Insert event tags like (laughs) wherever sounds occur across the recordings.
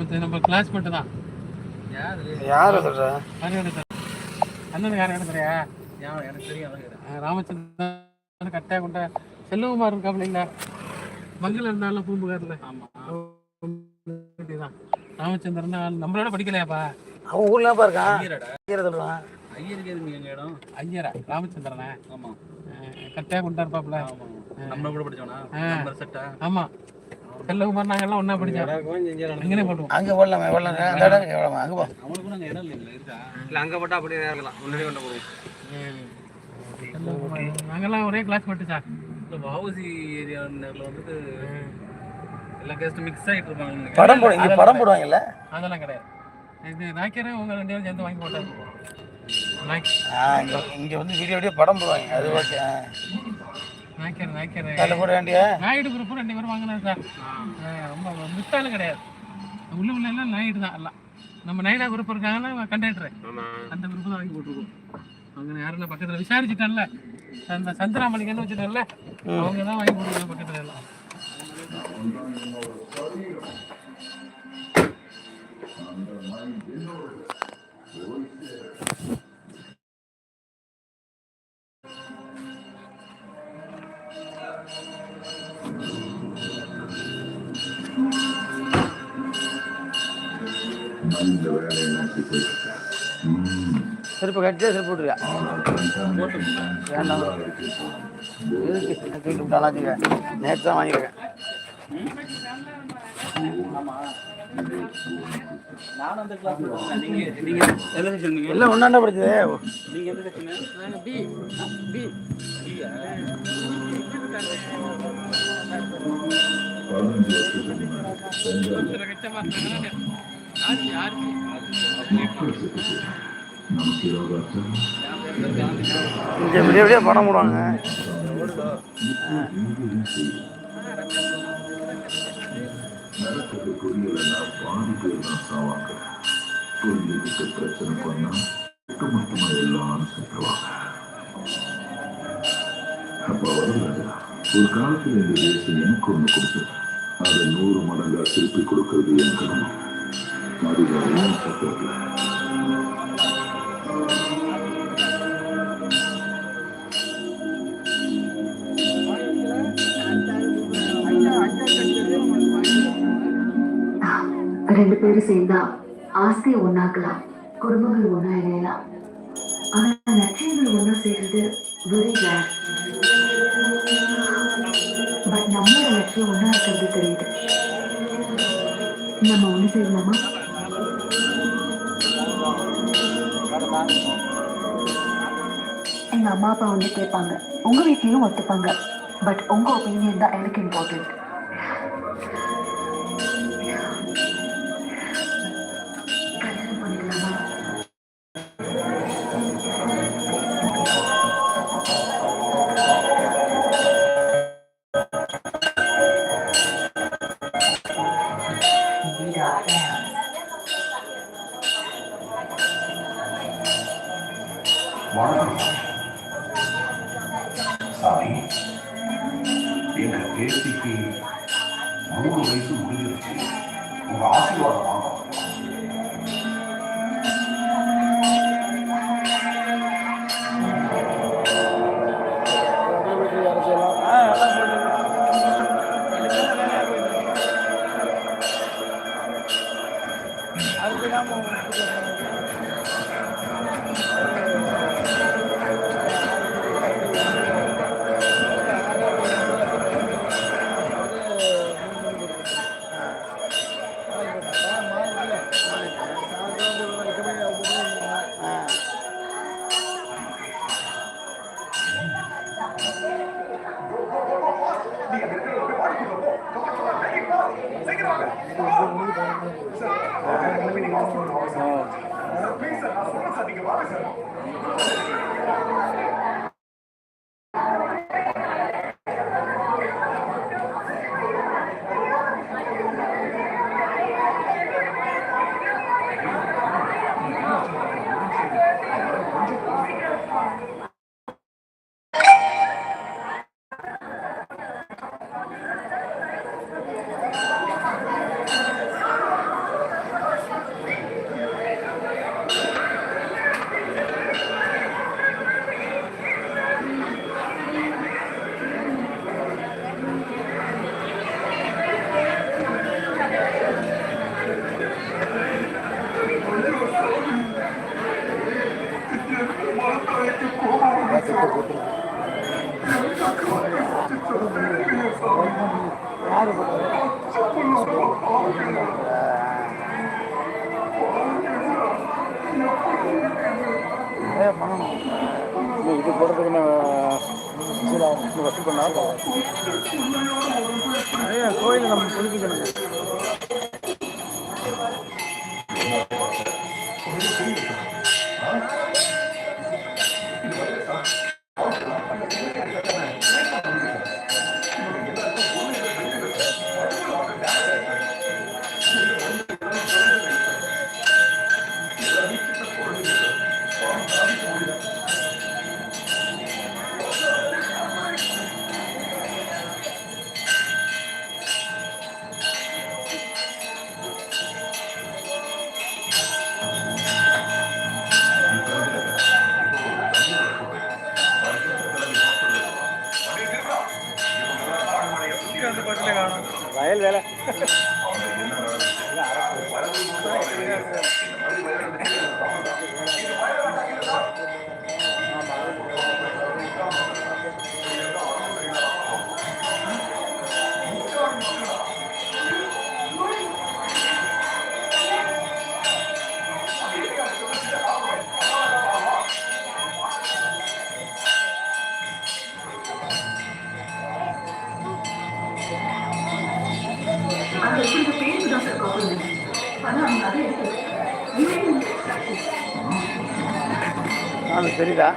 நமக்கு நம்ம கிளாஸ் மட்டும் தான். யார சொல்ற? அண்ணனுக்கு யாரும் எனக்கு தெரியா? எனக்கு தெரியும் ராமச்சந்திரன் கட்டையா கொண்ட செல்வகுமார் இருக்காப்ல இல்ல மங்கள இருந்தாலும் பூம்புகார்ல. ஆமா. ராமச்சந்திரன் ஆள். நம்மளோட படிக்கலையாப்பா? அவன் ஊர்ல இருக்கான். ஐயரை சொல்றான். ஐயருக்கு எதுங்க எங்க இடம்? ஐயரா? ராமச்சந்திரனா? ஆமா. கட்டையா கொண்டா இருப்பாப்ல ஆமா. நம்ம கூட படிச்சோனா ஆ. நம்பர் செட்டா? ஆமா. செல்வகுமார் நாங்கெல்லாம் ஒண்ணா படிச்சோம். அங்கனே போடுவோம் அங்க போடலாமே போடலாம் அந்த இடம் எவ்வளவு அங்க போ. அவனுக்கும் நாங்க இடம் இல்லைங்களா இருக்கா இல்ல அங்க போட்டா அப்படியே இருக்கலாம். முன்னாடி கொண்டு செல்வகுமார் நாங்கெல்லாம் ஒரே கிளாஸ் மட்டும் சார் இந்த வவுசி ஏரியா வந்துட்டு எல்லா கேஸ்டும் மிக்ஸ் ஆயிட்டு இருப்பாங்க படம் போடு இங்க படம் போடுவாங்கல்ல? அதெல்லாம் கிடையாது. இது நாய்க்கரே உங்க ரெண்டு பேரும் சேர்ந்து வாங்கி போட்டாங்க இங்க இங்க வந்து வீடியோ வீடியோ படம் போடுவாங்க. அது ஓகே அதில் போட வேண்டிய? நாயுடு குரூப் ரெண்டு பேரும் வாங்கினது சார் ரொம்ப மித்தாலும் கிடையாது. உள்ள உள்ள எல்லாம் நாயுடு தான் எல்லாம். நம்ம நைடா குரூப் இருக்காங்கன்னா கண்டக்டர் அந்த குரூப் தான் வாங்கி போட்டிருக்கோம். அவங்க யாரும் பக்கத்துல. விசாரிச்சுட்டான்ல. அந்த சந்திராமலிங்கன்னு வச்சுட்டோம்ல அவங்க தான் வாங்கி போட்டுருக்காங்க பக்கத்துல எல்லாம். செருப்பு கட்டியே செருப்பு விட்டுருக்கா. வேண்டாம். விட்டாலாம் வச்சுக்க நேற்று தான் வாங்கியிருக்கேன். எல்லாம் ஒன்றாண்டா படிச்சது. நீங்க எந்த செக்ஷன் பி பி கஷ்டமா இருக்காங்க ஆர்சி ஆர்சி இங்கே விடிய விடிய படம் போடுவாங்க. ஒரு காலத்தில் இந்த தேசம் எனக்கு ஒன்று கொடுத்தது. அதை நூறு மடங்கா திருப்பி கொடுக்கிறது என் கடமை. ரெண்டு பேரும் சேர்ந்தா ஆஸ்தியை ஒன்னாக்கலாம் குடும்பங்கள் ஒன்னா இணையலாம். ஆனா லட்சியங்கள் ஒன்னா சேர்றது வெரி ரேர் பட் நம்மளோட லட்சியம் ஒன்னா இருக்கிறது தெரியுது. நம்ம ஒண்ணு செய்யலாமா? எங்க அம்மா அப்பா வந்து கேட்பாங்க உங்க வீட்லயும் ஒத்துப்பாங்க. பட் உங்க ஒப்பீனியன் தான் எனக்கு இம்பார்ட்டன்ட் வணக்கம் சாமி எங்க பேத்திக்கு மூணு வயசு முடிஞ்சிருச்சு. உங்க ஆசீர்வாதம் சத்திக்கு வாங்க சார் நிறையா பண்ணணும் இல்லை இது போடுறதுக்கு நான் வசூல் பண்ணாலும் நிறையா கோயில் நம்ம புரிஞ்சுக்கணுங்க (laughs) அவங்களுக்கு என்ன Vamos ver lá.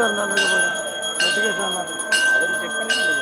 വരണ്ടാണ്ടൊക്കെ പോരാ. ഒറ്റ ചെക്ക് വരണ്ടാണ്ട്